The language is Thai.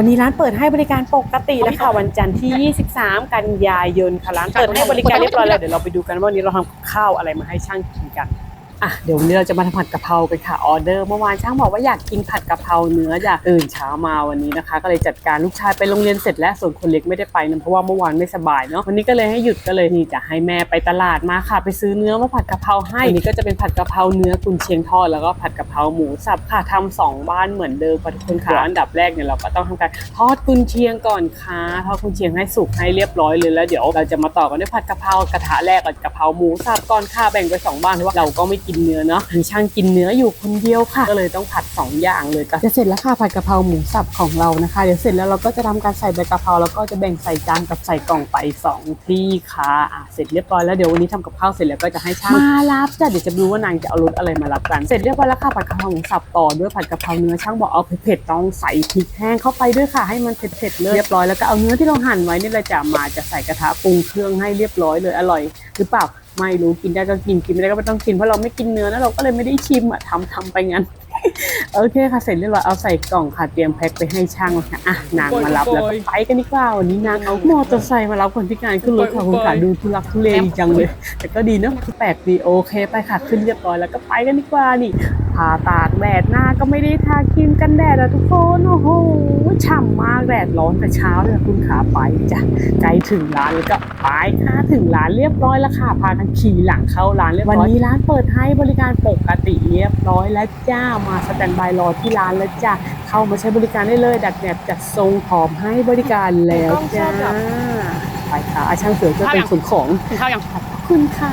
วันนี้ร้านเปิดให้บริการปกติแล้วค่ะวันจันทร์ที่ 23 กันยายนค่ะร้านเปิดให้บริการเรียบร้อยแล้วเดี๋ยวเราไปดูกันว่าวันนี้เราทำกับข้าวอะไรมาให้ช่างกินกัน อะเดี๋ยววันนี้เราจะมาทำผัดกะเพรากันค่ะออเดอร์เมื่อวานช่างบอกว่าอยากกินผัดกะเพราเนื้อจ้ะตื่นเช้ามาวันนี้นะคะ ก็เลยจัดการลูกชายไปโรงเรียนเสร็จแล้วส่วนคนเล็กไม่ได้ไปนะเพราะว่าเมื่อวานไม่สบายเนาะวันนี้ก็เลยให้หยุดก็เลยนี่จะให้แม่ไปตลาดมาค่ะ ไปซื้อเนื้อมาผัดกะเพราให้วันนี้ก็จะเป็นผัดกะเพราเนื้อกุนเชียงทอดแล้วก็ผัดกะเพราหมูสับค่ะทำสองบ้านเหมือนเดิมค่ะทุกคนค่ะอันดับแรกเนี่ยเราก็ต้องทำการทอดกุนเชียงก่อนค่ะทอดกุนเชียงให้สุกให้เรียบร้อยเลยแล้วเดี๋ยวเราจะมาต่อกันด้วยผัดกะเพรากระทะแรกกับกะเพราหมูสับก่อนค่ะแบ่งไปสองบ้านเพราะว่าเราก็ไม่กินเนื้อเนาะมีช่างกินเนื้ออยู่คนเดียวค่ะ ก็เลยต้องผัดสองอย่างเลยก็จะเสร็จแล้วค่ะผัดกะเพราหมูสับของเรานะคะ เดี๋ยวเสร็จแล้วเราก็จะทำการใส่ใบกะเพราแล้วก็จะแบ่งใส่จานกับใส่กล่องไปสองที่ค่ะอะเสร็จเรียบร้อยแล้วเดี๋ยววันนี้ทำกับข้าวเสร็จแล้วก็จะให้ช่างมารับจ้ะเดี๋ยวจะดูว่านางจะเอารถอะไรมารับกันเสร็จเรียบร้อยแล้วค่ะผัดกะเพราหมูสับต่อด้วยผัดกะเพราเนื้อช่างบอกเอาเผ็ดๆต้องใส่พริกแห้งเข้าไปด้วยค่ะให้มันเผ็ดๆเลยเรียบร้อยแล้วก็เอาเนื้อที่เราหั่นไว้นี่แหละจะมาจะใส่กระทะปรุงเครื่องให้เรียบร้อยเลยอร่อย หรือเปล่า ไม่รู้กินได้ก็กินกินไม่ได้ก็ไม่ต้องกินเพราะเราไม่กินเนื้อนะเราก็เลยไม่ได้ชิมอะทำทำไปงั้นโอเคค่ะเสร็จเรียบร้อยเอาใส่กล่องค่ะเตรียมแพ็คไปให้ช่างแล้วค่ะอะนางมารับแล้วก็ไปกันดีกว่าวันนี้นางเอามอเตอร์ไซค์มารับคนพิการขึ้นรถค่ะคุณค่ะดูทุลักทุเลดีจังเลย แต่ก็ดีเนอะแปลกดีโอเคไปค่ะขึ้นเรียบร้อยแล้วก็ไปกันดีกว่านี่ผ่าตากแดดหน้าก็ไม่ได้ทาครีมกันแดดอะทุกคนโอ้โห ฉ่ำมากแดดร้อนแต่เช้าเลยค่ะคุณขาไปจ้ะใกล้ถึงร้านแล้วก็ไปค่ะถึงร้านเรียบร้อยแล้วค่ะพากันขี่หลังเข้าร้านเรียบร้อยวันนี้ร้านเปิดให้บริการปกติเรียบร้อยแล้วจ้ามาสแตนบายรอที่ร้านแล้วจ้าเข้ามาใช้บริการได้เลย ดัดแดดจัดทรงพร้อมให้บริการแล้วจ้าไปค่ะอาช่างเสือจะเป็นขนของกินข้าวยังขอบคุณค่ะ